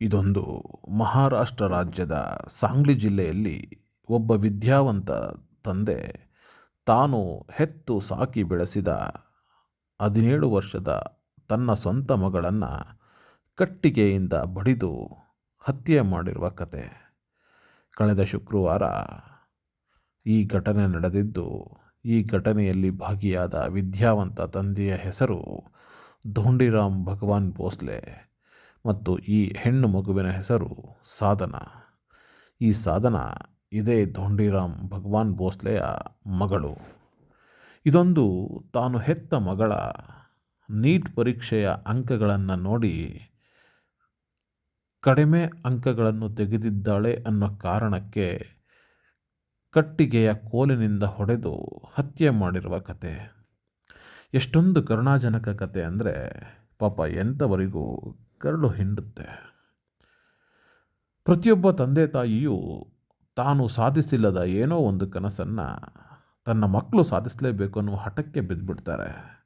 ಇದೊಂದು ಮಹಾರಾಷ್ಟ್ರ ರಾಜ್ಯದ ಸಾಂಗ್ಲಿ ಜಿಲ್ಲೆಯಲ್ಲಿ ಒಬ್ಬ ವಿದ್ಯಾವಂತ ತಂದೆ ತಾನು ಹೆತ್ತು ಸಾಕಿ ಬೆಳೆಸಿದ ಹದಿನೇಳು ವರ್ಷದ ತನ್ನ ಸ್ವಂತ ಮಗಳನ್ನು ಕಟ್ಟಿಗೆಯಿಂದ ಬಡಿದು ಹತ್ಯೆ ಮಾಡಿರುವ ಕತೆ. ಕಳೆದ ಶುಕ್ರವಾರ ಈ ಘಟನೆ ನಡೆದಿದ್ದು, ಈ ಘಟನೆಯಲ್ಲಿ ಭಾಗಿಯಾದ ವಿದ್ಯಾವಂತ ತಂದೆಯ ಹೆಸರು ಧೋಂಡಿರಾಮ್ ಭಗವಾನ್ ಭೋಸ್ಲೆ. ಮತ್ತು ಈ ಹೆಣ್ಣು ಮಗುವಿನ ಹೆಸರು ಸಾಧನ. ಈ ಸಾಧನ ಇದೇ ಧೋಂಡಿರಾಮ್ ಭಗವಾನ್ ಭೋಸ್ಲೆಯ ಮಗಳು. ಇದೊಂದು ತಾನು ಹೆತ್ತ ಮಗಳ ನೀಟ್ ಪರೀಕ್ಷೆಯ ಅಂಕಗಳನ್ನು ನೋಡಿ ಕಡಿಮೆ ಅಂಕಗಳನ್ನು ತೆಗೆದಿದ್ದಾಳೆ ಅನ್ನೋ ಕಾರಣಕ್ಕೆ ಕಟ್ಟಿಗೆಯ ಕೋಲಿನಿಂದ ಹೊಡೆದು ಹತ್ಯೆ ಮಾಡಿರುವ ಕತೆ. ಎಷ್ಟೊಂದು ಕರುಣಾಜನಕ ಕತೆ ಅಂದರೆ ಪಾಪ ಎಂಥವರಿಗೂ ಕರಳು ಹಿಂಡುತ್ತೆ. ಪ್ರತಿಯೊಬ್ಬ ತಂದೆ ತಾಯಿಯು ತಾನು ಸಾಧಿಸಿಲ್ಲದ ಏನೋ ಒಂದು ಕನಸನ್ನು ತನ್ನ ಮಕ್ಕಳು ಸಾಧಿಸಲೇಬೇಕು ಅನ್ನೋ ಹಠಕ್ಕೆ ಬಿದ್ದುಬಿಡ್ತಾರೆ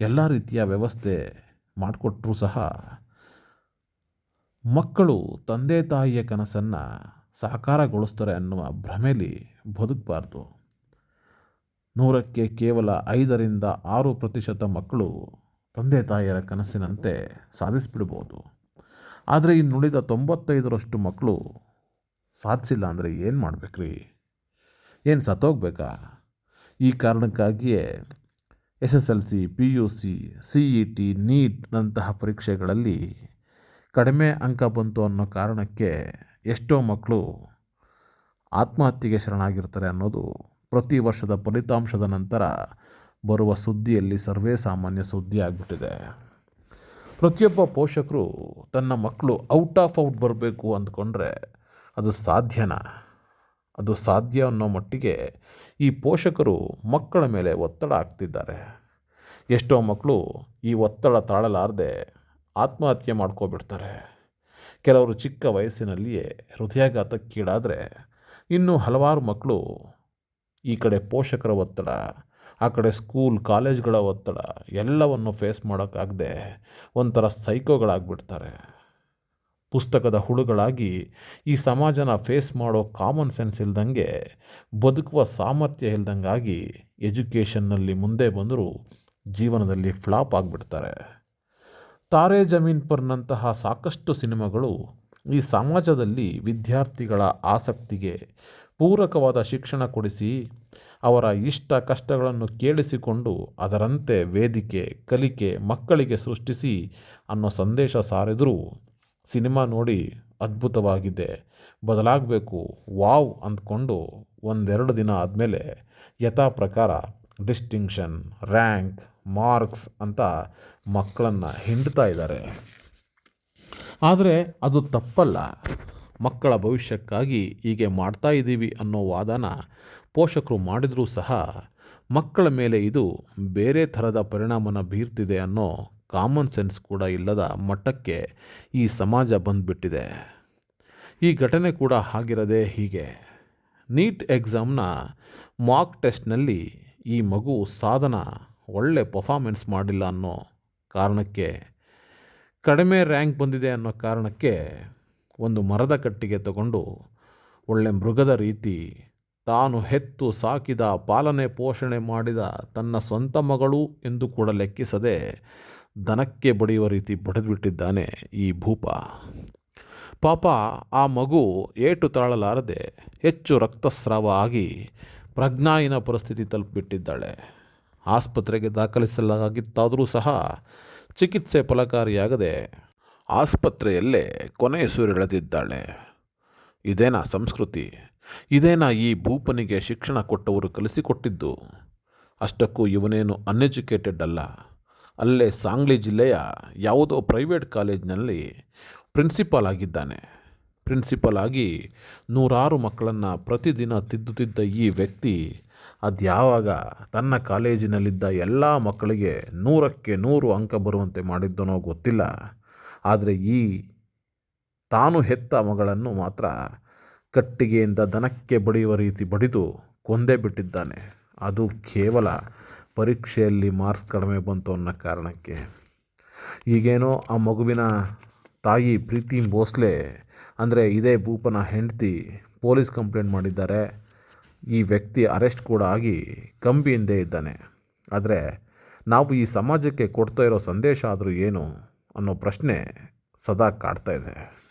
ಎಲ್ಲ ರೀತಿಯ ವ್ಯವಸ್ಥೆ ಮಾಡಿಕೊಟ್ರೂ ಸಹ ಮಕ್ಕಳು ತಂದೆ ತಾಯಿಯ ಕನಸನ್ನು ಸಾಕಾರಗೊಳಿಸ್ತಾರೆ ಅನ್ನುವ ಭ್ರಮೆಲಿ ಬದುಕಬಾರ್ದು. ನೂರಕ್ಕೆ ಕೇವಲ ಐದರಿಂದ ಆರು ಪ್ರತಿಶತ ಮಕ್ಕಳು ತಂದೆ ತಾಯಿಯರ ಕನಸಿನಂತೆ ಸಾಧಿಸಿಬಿಡ್ಬೋದು ಆದರೆ ಇನ್ನುಳಿದ ತೊಂಬತ್ತೈದರಷ್ಟು ಮಕ್ಕಳು ಸಾಧಿಸಿಲ್ಲ ಅಂದರೆ ಏನು ಮಾಡಬೇಕ್ರಿ? ಏನು ಸತ್ತೋಗ್ಬೇಕಾ? ಈ ಕಾರಣಕ್ಕಾಗಿಯೇ S S L C, P U C C E T ನೀಟ್ನಂತಹ ಪರೀಕ್ಷೆಗಳಲ್ಲಿ ಕಡಿಮೆ ಅಂಕ ಬಂತು ಅನ್ನೋ ಕಾರಣಕ್ಕೆ ಎಷ್ಟೋ ಮಕ್ಕಳು ಆತ್ಮಹತ್ಯೆಗೆ ಶರಣಾಗಿರ್ತಾರೆ ಅನ್ನೋದು ಪ್ರತಿ ವರ್ಷದ ಫಲಿತಾಂಶದ ನಂತರ ಬರುವ ಸುದ್ದಿಯಲ್ಲಿ ಸರ್ವೇ ಸಾಮಾನ್ಯ ಸುದ್ದಿ ಆಗಿಬಿಟ್ಟಿದೆ. ಪ್ರತಿಯೊಬ್ಬ ಪೋಷಕರು ತನ್ನ ಮಕ್ಕಳು ಔಟ್ ಆಫ್ ಔಟ್ ಬರಬೇಕು ಅಂದ್ಕೊಂಡ್ರೆ ಅದು ಸಾಧ್ಯನಾ? ಅದು ಸಾಧ್ಯ ಅನ್ನೋ ಮಟ್ಟಿಗೆ ಈ ಪೋಷಕರು ಮಕ್ಕಳ ಮೇಲೆ ಒತ್ತಡ ಹಾಕ್ತಿದ್ದಾರೆ. ಎಷ್ಟೋ ಮಕ್ಕಳು ಈ ಒತ್ತಡ ತಾಳಲಾರದೆ ಆತ್ಮಹತ್ಯೆ ಮಾಡ್ಕೋಬಿಡ್ತಾರೆ. ಕೆಲವರು ಚಿಕ್ಕ ವಯಸ್ಸಿನಲ್ಲಿಯೇ ಹೃದಯಾಘಾತಕ್ಕೀಡಾದರೆ ಇನ್ನೂ ಹಲವಾರು ಮಕ್ಕಳು ಈ ಕಡೆ ಪೋಷಕರ ಒತ್ತಡ ಆ ಕಡೆ ಸ್ಕೂಲ್ ಕಾಲೇಜ್ಗಳ ಒತ್ತಡ ಎಲ್ಲವನ್ನು ಫೇಸ್ ಮಾಡೋಕ್ಕಾಗದೆ ಒಂಥರ ಸೈಕೋಗಳಾಗ್ಬಿಡ್ತಾರೆ. ಪುಸ್ತಕದ ಹುಳುಗಳಾಗಿ ಈ ಸಮಾಜನ ಫೇಸ್ ಮಾಡೋ ಕಾಮನ್ ಸೆನ್ಸ್ ಇಲ್ದಂಗೆ, ಬದುಕುವ ಸಾಮರ್ಥ್ಯ ಇಲ್ದಂಗಾಗಿ ಎಜುಕೇಷನ್ನಲ್ಲಿ ಮುಂದೆ ಬಂದರೂ ಜೀವನದಲ್ಲಿ ಫ್ಲಾಪ್ ಆಗಿಬಿಡ್ತಾರೆ. ತಾರೆ ಜಮೀನ್ ಪರ್ನಂತಹ ಸಾಕಷ್ಟು ಸಿನಿಮಾಗಳು ಈ ಸಮಾಜದಲ್ಲಿ ವಿದ್ಯಾರ್ಥಿಗಳ ಆಸಕ್ತಿಗೆ ಪೂರಕವಾದ ಶಿಕ್ಷಣ ಕೊಡಿಸಿ ಅವರ ಇಷ್ಟ ಕಷ್ಟಗಳನ್ನು ಕೇಳಿಸಿಕೊಂಡು ಅದರಂತೆ ವೇದಿಕೆ, ಕಲಿಕೆ, ಮಕ್ಕಳಿಗೆ ಸೃಷ್ಟಿಸಿ ಅನ್ನೋ ಸಂದೇಶ ಸಾರಿದರೂ ಸಿನಿಮಾ ನೋಡಿ ಅದ್ಭುತವಾಗಿದೆ. ಬದಲಾಗಬೇಕು, ವಾವ್ ಅಂದ್ಕೊಂಡು ಒಂದೆರಡು ದಿನ ಆದಮೇಲೆ ಯಥಾ ಪ್ರಕಾರ ಡಿಸ್ಟಿಂಕ್ಷನ್, ರ್ಯಾಂಕ್, ಮಾರ್ಕ್ಸ್ ಅಂತ ಮಕ್ಕಳನ್ನು ಹಿಂಡ್ತಾ ಇದ್ದಾರೆ. ಆದರೆ ಅದು ತಪ್ಪಲ್ಲ. ಮಕ್ಕಳ ಭವಿಷ್ಯಕ್ಕಾಗಿ ಹೀಗೆ ಮಾಡ್ತಾ ಇದ್ದೀವಿ ಅನ್ನೋ ವಾದನ ಪೋಷಕರು ಮಾಡಿದರೂ ಸಹ ಮಕ್ಕಳ ಮೇಲೆ ಇದು ಬೇರೆ ಥರದ ಪರಿಣಾಮನ ಬೀರ್ತಿದೆ ಅನ್ನೋ ಕಾಮನ್ ಸೆನ್ಸ್ ಕೂಡ ಇಲ್ಲದ ಮಟ್ಟಕ್ಕೆ ಈ ಸಮಾಜ ಬಂದುಬಿಟ್ಟಿದೆ. ಈ ಘಟನೆ ಕೂಡ ಆಗಿರದೆ ಹೀಗೆ. ನೀಟ್ ಎಕ್ಸಾಮ್ನ ಮಾಕ್ ಟೆಸ್ಟ್ನಲ್ಲಿ ಈ ಮಗು ಸಾಧನ ಒಳ್ಳೆ ಪರ್ಫಾಮೆನ್ಸ್ ಮಾಡಿಲ್ಲ ಅನ್ನೋ ಕಾರಣಕ್ಕೆ ಕಡಿಮೆ ರ್ಯಾಂಕ್ ಬಂದಿದೆ ಅನ್ನೋ ಕಾರಣಕ್ಕೆ ಒಂದು ಮರದ ಕಟ್ಟಿಗೆ ತಗೊಂಡು ಒಳ್ಳೆ ಮೃಗದ ರೀತಿ ತಾನು ಹೆತ್ತು ಸಾಕಿದ ಪಾಲನೆ ಪೋಷಣೆ ಮಾಡಿದ ತನ್ನ ಸ್ವಂತ ಮಗಳು ಎಂದು ಕೂಡ ಲೆಕ್ಕಿಸದೆ ದನಕ್ಕೆ ಬಡಿಯುವ ರೀತಿ ಬಡಿದುಬಿಟ್ಟಿದ್ದಾನೆ ಈ ಭೂಪ. ಪಾಪ ಆ ಮಗು ಏಟು ತಾಳಲಾರದೆ ಹೆಚ್ಚು ರಕ್ತಸ್ರಾವ ಆಗಿ ಪ್ರಜ್ಞಾಯಿನ ಪರಿಸ್ಥಿತಿ ತಲುಪಿಬಿಟ್ಟಿದ್ದಾಳೆ ಆಸ್ಪತ್ರೆಗೆ ದಾಖಲಿಸಲಾಗಿತ್ತಾದರೂ ಸಹ ಚಿಕಿತ್ಸೆ ಫಲಕಾರಿಯಾಗದೆ ಆಸ್ಪತ್ರೆಯಲ್ಲೇ ಕೊನೆಯುಸಿರೆಳೆದಿದ್ದಾಳೆ ಇದೇನಾ ಸಂಸ್ಕೃತಿ? ಇದೇನಾ ಈ ಭೂಪನಿಗೆ ಶಿಕ್ಷಣ ಕೊಟ್ಟವರು ಕಲಿಸಿಕೊಟ್ಟಿದ್ದು? ಅಷ್ಟಕ್ಕೂ ಇವನೇನು ಅನ್ಎಜುಕೇಟೆಡ್ ಅಲ್ಲ. ಅಲ್ಲೇ ಸಾಂಗ್ಲಿ ಜಿಲ್ಲೆಯ ಯಾವುದೋ ಪ್ರೈವೇಟ್ ಕಾಲೇಜ್ನಲ್ಲಿ ಪ್ರಿನ್ಸಿಪಾಲ್ ಆಗಿದ್ದಾನೆ. ಪ್ರಿನ್ಸಿಪಲ್ ಆಗಿ ನೂರಾರು ಮಕ್ಕಳನ್ನು ಪ್ರತಿದಿನ ತಿದ್ದುತ್ತಿದ್ದ ಈ ವ್ಯಕ್ತಿ ಅದ್ಯಾವಾಗ ತನ್ನ ಕಾಲೇಜಿನಲ್ಲಿದ್ದ ಎಲ್ಲ ಮಕ್ಕಳಿಗೆ ನೂರಕ್ಕೆ ನೂರು ಅಂಕ ಬರುವಂತೆ ಮಾಡಿದ್ದನೋ ಗೊತ್ತಿಲ್ಲ. ಆದರೆ ಈ ತಾನು ಹೆತ್ತ ಮಗಳನ್ನು ಮಾತ್ರ ಕಟ್ಟಿಗೆಯಿಂದ ದನಕ್ಕೆ ಬಡಿಯುವ ರೀತಿ ಬಡಿದು ಕೊಂದೇ ಬಿಟ್ಟಿದ್ದಾನೆ. ಅದು ಕೇವಲ ಪರೀಕ್ಷೆಯಲ್ಲಿ ಮಾರ್ಕ್ಸ್ ಕಡಿಮೆ ಬಂತು ಅನ್ನೋ ಕಾರಣಕ್ಕೆ. ಈಗೇನೋ ಆ ಮಗುವಿನ ತಾಯಿ ಪ್ರೀತಿ ಭೋಸ್ಲೆ ಅಂದರೆ ಇದೇ ಭೂಪನ ಹೆಂಡತಿ ಪೊಲೀಸ್ ಕಂಪ್ಲೇಂಟ್ ಮಾಡಿದ್ದಾರೆ. ಈ ವ್ಯಕ್ತಿ ಅರೆಸ್ಟ್ ಕೂಡ ಆಗಿ ಕಂಬಿ ಹಿಂದೆ ಇದ್ದಾನೆ. ಆದರೆ ನಾವು ಈ ಸಮಾಜಕ್ಕೆ ಕೊಡ್ತಾ ಇರೋ ಸಂದೇಶ ಆದರೂ ಏನು ಅನ್ನೋ ಪ್ರಶ್ನೆ ಸದಾ ಕಾಡ್ತಾ ಇದೆ.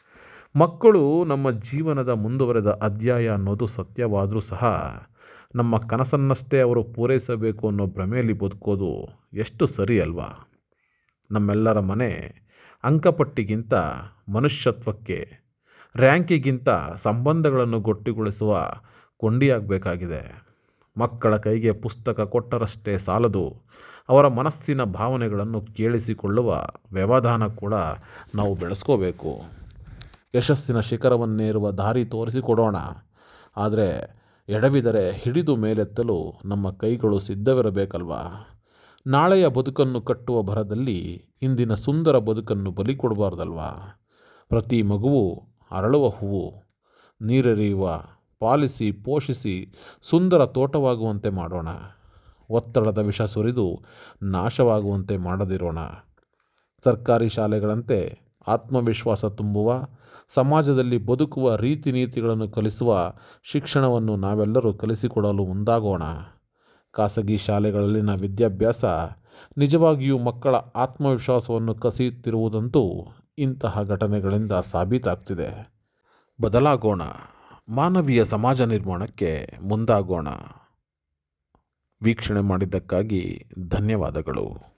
ಮಕ್ಕಳು ನಮ್ಮ ಜೀವನದ ಮುಂದುವರೆದ ಅಧ್ಯಾಯ ಅನ್ನೋದು ಸತ್ಯವಾದರೂ ಸಹ ನಮ್ಮ ಕನಸನ್ನಷ್ಟೇ ಅವರು ಪೂರೈಸಬೇಕು ಅನ್ನೋ ಭ್ರಮೆಯಲ್ಲಿ ಬದುಕೋದು ಎಷ್ಟು ಸರಿ ಅಲ್ವಾ? ನಮ್ಮೆಲ್ಲರ ಮನೆ ಅಂಕಪಟ್ಟಿಗಿಂತ ಮನುಷ್ಯತ್ವಕ್ಕೆ, ರ್ಯಾಂಕಿಗಿಂತ ಸಂಬಂಧಗಳನ್ನು ಗಟ್ಟಿಗೊಳಿಸುವ ಕೊಂಡಿಯಾಗಬೇಕಾಗಿದೆ. ಮಕ್ಕಳ ಕೈಗೆ ಪುಸ್ತಕ ಕೊಟ್ಟರಷ್ಟೇ ಸಾಲದು, ಅವರ ಮನಸ್ಸಿನ ಭಾವನೆಗಳನ್ನು ಕೇಳಿಸಿಕೊಳ್ಳುವ ವ್ಯವಧಾನ ಕೂಡ ನಾವು ಬೆಳೆಸ್ಕೋಬೇಕು. ಯಶಸ್ಸಿನ ಶಿಖರವನ್ನೇರುವ ದಾರಿ ತೋರಿಸಿಕೊಡೋಣ. ಆದರೆ ಎಡವಿದರೆ ಹಿಡಿದು ಮೇಲೆತ್ತಲು ನಮ್ಮ ಕೈಗಳು ಸಿದ್ಧವಿರಬೇಕಲ್ವಾ? ನಾಳೆಯ ಬದುಕನ್ನು ಕಟ್ಟುವ ಭರದಲ್ಲಿ ಇಂದಿನ ಸುಂದರ ಬದುಕನ್ನು ಬಲಿ ಕೊಡಬಾರ್ದಲ್ವಾ? ಪ್ರತಿ ಮಗುವು ಅರಳುವ ಹೂವು, ನೀರೆರೆಯುವ ಪಾಲಿಸಿ, ಪೋಷಿಸಿ, ಸುಂದರ ತೋಟವಾಗುವಂತೆ ಮಾಡೋಣ. ಒತ್ತಡದ ವಿಷ ಸುರಿದು ನಾಶವಾಗುವಂತೆ ಮಾಡದಿರೋಣ. ಸರ್ಕಾರಿ ಶಾಲೆಗಳಂತೆ ಆತ್ಮವಿಶ್ವಾಸ ತುಂಬುವ, ಸಮಾಜದಲ್ಲಿ ಬದುಕುವ ರೀತಿ ನೀತಿಗಳನ್ನು ಕಲಿಸುವ ಶಿಕ್ಷಣವನ್ನು ನಾವೆಲ್ಲರೂ ಕಲಿಸಿಕೊಡಲು ಮುಂದಾಗೋಣ. ಖಾಸಗಿ ಶಾಲೆಗಳಲ್ಲಿನ ವಿದ್ಯಾಭ್ಯಾಸ ನಿಜವಾಗಿಯೂ ಮಕ್ಕಳ ಆತ್ಮವಿಶ್ವಾಸವನ್ನು ಕಸಿಯುತ್ತಿರುವುದಂತೂ ಇಂತಹ ಘಟನೆಗಳಿಂದ ಸಾಬೀತಾಗ್ತಿದೆ. ಬದಲಾಗೋಣ. ಮಾನವೀಯ ಸಮಾಜ ನಿರ್ಮಾಣಕ್ಕೆ ಮುಂದಾಗೋಣ. ವೀಕ್ಷಣೆ ಮಾಡಿದ್ದಕ್ಕಾಗಿ ಧನ್ಯವಾದಗಳು.